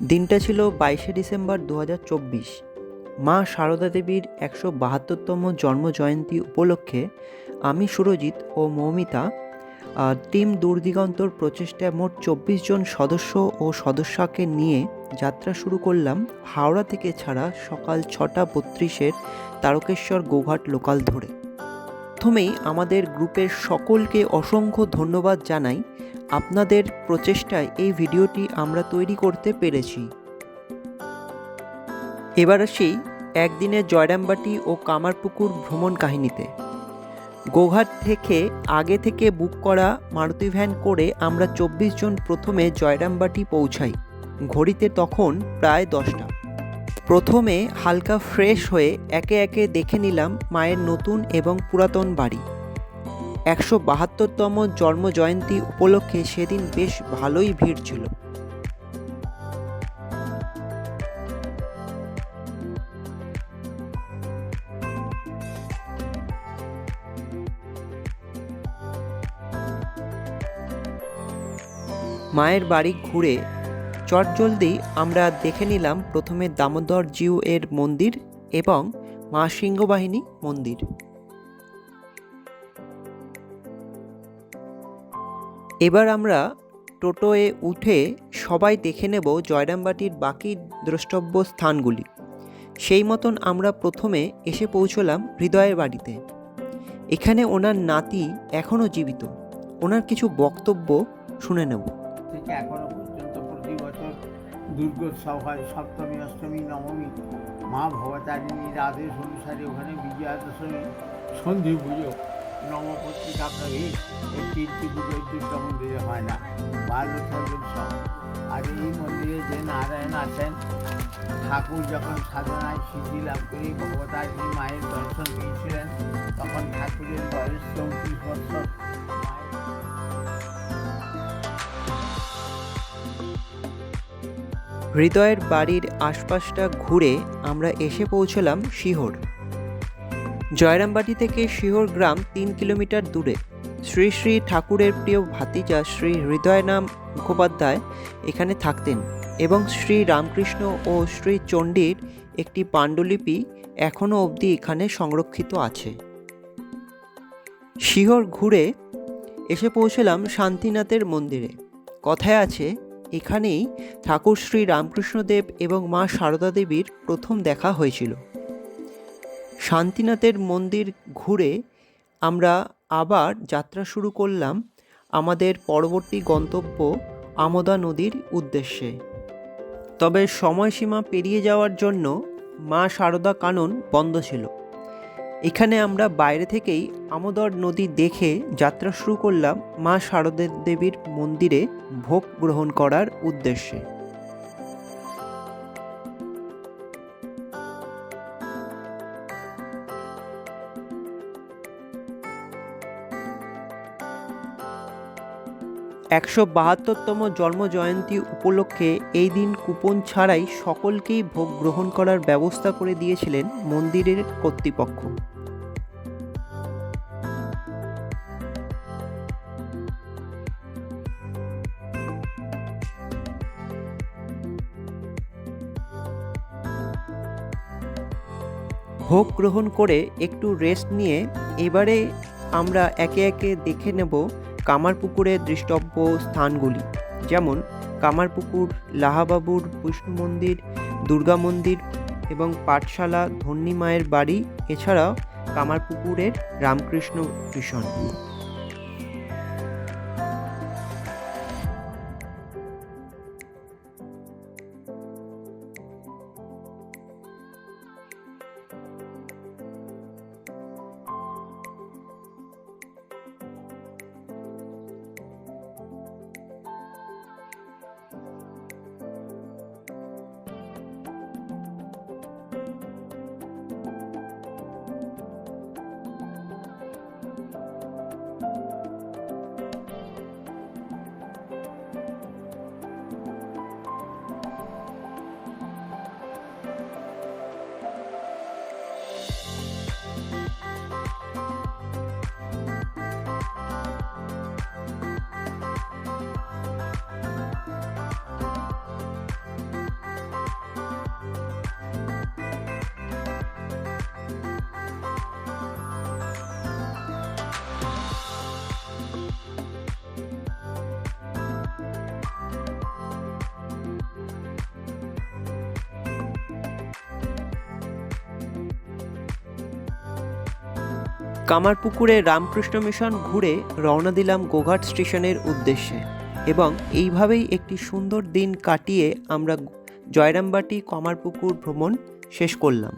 দিনটা ছিল বাইশে ডিসেম্বর দু হাজার চব্বিশ। মা সারদা দেবীর একশো বাহাত্তরতম জন্মজয়ন্তী উপলক্ষে আমি সুরজিৎ ও মৌমিতা টিম দূরদিগন্তর প্রচেষ্টায় মোট চব্বিশ জন সদস্য ও সদস্যাকে নিয়ে যাত্রা শুরু করলাম হাওড়া থেকে ছাড়া সকাল ছটা বত্রিশের তারকেশ্বর গোঘাট লোকাল ধরে। প্রথমেই আমাদের গ্রুপের সকলকে অসংখ্য ধন্যবাদ জানাই আপনাদের প্রচেষ্টায় এই ভিডিওটি আমরা তৈরি করতে পেরেছি। এবার আসি একদিনে জয়রামবাটি ও কামারপুকুর ভ্রমণ কাহিনীতে। গোঘাট থেকে আগে থেকে বুক করা মারুতি ভ্যান করে আমরা চব্বিশ জন প্রথমে জয়রামবাটি পৌঁছাই। ঘড়িতে তখন প্রায় দশটা। প্রথমে হালকা ফ্রেশ হয়ে একে একে দেখে নিলাম মায়ের নতুন এবং পুরাতন বাড়ি। একশো বাহাত্তরতম জন্মজয়ন্তী উপলক্ষে সেদিন বেশ ভালোই ভিড় ছিল। মায়ের বাড়ি ঘুরে চটজলদি আমরা দেখে নিলাম প্রথমে দামোদর জিউ এর মন্দির এবং মা সিংহবাহিনী মন্দির। এবার আমরা টোটোয়ে উঠে সবাই দেখে নেব জয়রামবাটির বাকি দ্রষ্টব্য স্থানগুলি। সেই মতন আমরা প্রথমে এসে পৌঁছলাম হৃদয়ের বাড়িতে। এখানে ওনার নাতি এখনও জীবিত। ওনার কিছু বক্তব্য শুনে নেব। দুর্গোৎসব হয় সপ্তমী, অষ্টমী, নবমী মা ভবতারিণীর আদেশ অনুসারে ওখানে বিজয়া দশমী সন্ধি পুজো নবপত্রিকা প্রবেশ এই তিনটি পুজো দুর্গা মন্দিরে হয় না। বাল উৎসবের সব আর এই মন্দিরে যে নারায়ণ আছেন, ঠাকুর যখন সাধনায় সিদ্ধি লাভ করে ভগবতারিণী মায়ের দর্শন পেয়েছিলেন তখন ঠাকুরের বয়স চৌত্রিশ বছর হৃদয়ের বাড়ির আশপাশটা ঘুরে আমরা এসে পৌঁছলাম শিহর। জয়রামবাটি থেকে শিহর গ্রাম তিন কিলোমিটার দূরে। শ্রী শ্রী ঠাকুরের প্রিয় ভাতিজা শ্রী হৃদয়নাম মুখোপাধ্যায় এখানে থাকতেন এবং শ্রী রামকৃষ্ণ ও শ্রী চণ্ডীর একটি পাণ্ডুলিপি এখনও অবধি এখানে সংরক্ষিত আছে। শিহর ঘুরে এসে পৌঁছলাম শান্তিনাথের মন্দিরে। কথায় আছে, এখানেই ঠাকুর শ্রী রামকৃষ্ণদেব এবং মা সারদা দেবীর প্রথম দেখা হয়েছিল। শান্তিনাথের মন্দির ঘুরে আমরা আবার যাত্রা শুরু করলাম আমাদের পরবর্তী গন্তব্য আমোদা নদীর উদ্দেশ্যে। তবে সময়সীমা পেরিয়ে যাওয়ার জন্য মা সারদা কানন বন্ধ ছিল। এখানে আমরা বাইরে থেকেই আমোদর নদী দেখে যাত্রা শুরু করলাম মা শারদা দেবীর মন্দিরে ভোগ গ্রহণ করার উদ্দেশ্যে। একশো বাহাত্তরতম জন্মজয়ন্তী উপলক্ষে এই দিন কুপন ছাড়াই সকলকেই ভোগ গ্রহণ করার ব্যবস্থা করে দিয়েছিলেন মন্দিরের কর্তৃপক্ষ। ভোগ গ্রহণ করে একটু রেস্ট নিয়ে এবারে আমরা একে একে দেখে নেব কামারপুকুরের দৃষ্টব্য স্থানগুলি, যেমন কামারপুকুর, লাহাবাবুর বিষ্ণু মন্দির, দুর্গা মন্দির এবং পাঠশালা ধন্যী মায়ের বাড়ি, এছাড়াও কামারপুকুরের রামকৃষ্ণ মিশন। কামারপুকুরে রামকৃষ্ণ মিশন ঘুরে রওনা দিলাম গোঘাট স্টেশনের উদ্দেশ্যে এবং এইভাবেই একটি সুন্দর দিন কাটিয়ে আমরা জয়রামবাটি কমারপুকুর ভ্রমণ শেষ করলাম।